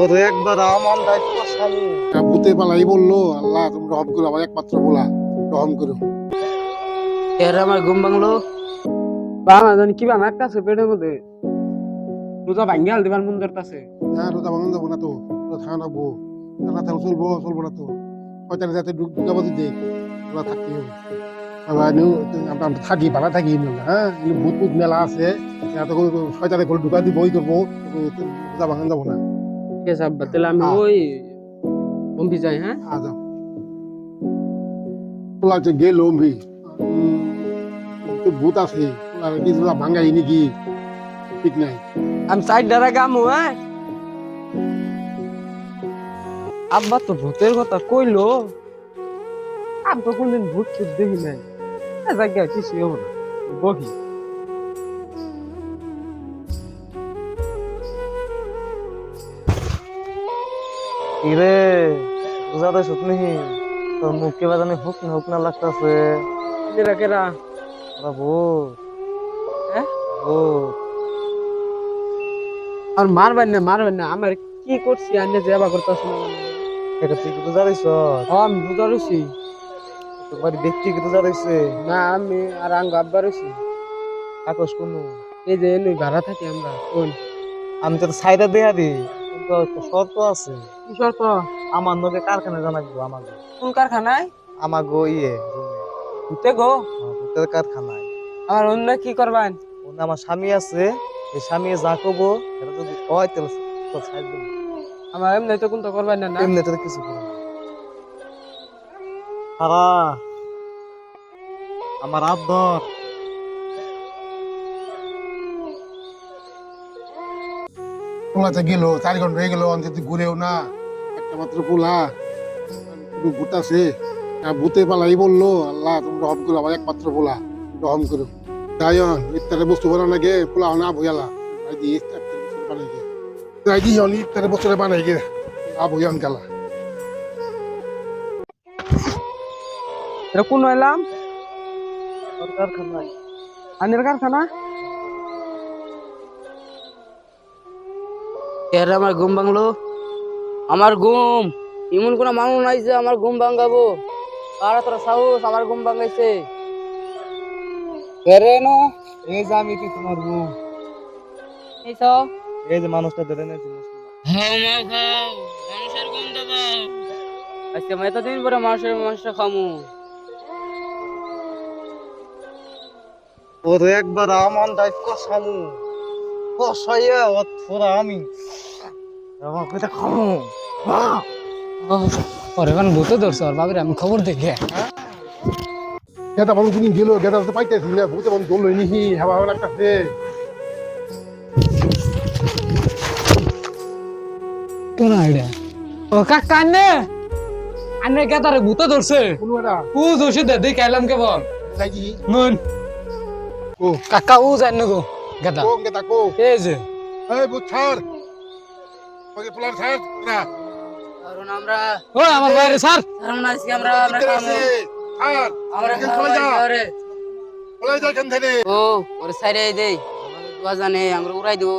ওরে একবার আমার দায়িত্ব স্বামী ভূতে পালাই বলল আল্লাহ তুমি রহম করো আমার একমাত্র বলা রহম করো। এর আমার ঘুম ভাঙলো। বাবা জানি কি বানা আছে পেটের মধ্যে। রোজা দিবার মন ধরতাছে। রোজা ভাঙন যাব না তো রোজা থাকা রাখব না তাহলে চলবো চলবো না তো। হয়তো যাতে ঢুকাবো রোজা থাকতে হবে। থাকি ভাড়া থাকি হ্যাঁ? ভূত ভূত মেলা আছে। ঢুকা দিব ওই করব রোজা ভাঙন যাব না। ঠিক আছে আব্বা তাহলে আমি। ওই বম্বি যাই হ্যাঁ আ যাও পোলা যে গেল অম্বি তো ভূত আছে পোলা কি রোজা ভাঙাই নাকি ঠিক নাই আমি সাইড দ্বারা গামু হ্যাঁ আব্বা তো ভূতের কথা কইলো আব্বা কোনদিন ভূত টুত দেখি নাই জায়গা কিছু হব না বহি কিরে রোজা তো শুট নেহি তোর মুখকে বাজানে হুক না হুক না লাগতাছে। কেরা কেরা? ওরা ভূত। হ্যাঁ? ভূত। আর মারবেন না মারবেন না আমার কি করছি আনে যাবা করতেছ না। এটা তুই কি রোজা রইছ আমি বুঝা রইছি বাড়ি ব্যক্তি কি রইছে না আমি আর আঙ্গ আব্বা রইছি আকস কোনো? এই যে এনে ভাড়া থাকি আমরা কোন? আমি তো সাইডে দেয়া দি। কিন্তু একটা শর্ত আছে। কি শর্ত? আমার নগে জানাব আমাকে। কোন কারখানায়? আমাগো ইয়ে ঘুরতে গো। ভূতের কারখানায়। আমার অন্য কি করবেন? ওখানে আমার স্বামী আছে এই স্বামী যা করব এটা যদি হয় তাহলে তোর সাইড দেবো। আমার এমনি তো কোনটা করবেন না না? এমনি তোর কিছু করব না। সারা আমার আবদর পোলাতে গেল চার ঘণ্টা হয়ে গেল অন্তত ঘুরেও না। একটা মাত্র পোলা। শুধু ভূত আছে আর ভূতে পালাই বলল আল্লাহ তুমি রহম করো আমার একমাত্র পোলা। রহম করো। দায়ন ইত্যাদি বস্তু বানানো লাগে পোলা না ভুয়ালা তাই দিয়ে ইত্যাদি বস্তু বানাই গে তাই দিয়ে ইত্যাদি বস্তু বানাই গে আ ভুয়ান গালা। এটা কোন এলাম? তোর কারখানায় আনের কারখানা? এর আমার ঘুম ভাঙলো। আমার ঘুম। এমন কোন মানুষ নাই যে আমার ঘুম ভাঙাবো। কারা তোরা সাহস আমার ঘুম ভাঙাইছে। নো এই যে আমি কি তোমার বউ এই সব এই যে মানুষটা ধরে খাও। মানুষের পাও আজকে আমি এতদিন পরে মানুষের মাংস খামু। ওরে একবার আমার দায়িত্ব স্বামী ও থোড়া আমি আমার কথা খামো পরে কোন ভূতে ধরছে আর বাবির আমি খবর দেখে। গেটা মানুষ তুমি গেল গেটা তো পাইতেছি না ভূতে মানুষ দৌড় নিহি হেওয়া হেওয়া লাগতেছে? কোন আইডিয়া ও কাকা আনে আনে তারে ভূতে ধরছে। ও ধরছে দে দেখ এলাম কে বল যাইছি নুন। ও। কাকা ও জান গো। গাদা। কো গেটা কো এই যে। এই ভূত ছাড়। ওকে পোলার ছাড় না কারণ আমরা ও আমার বাইরে স্যার কারণ আজকে আমরা আমরা আছে। ছাড়। আমরা খাব চলে যা। আরে চলে যা এখান থেকে। ও ওরে সাইডে দেই আমাদের দোয়া জানে আমরা উড়াই দেবো।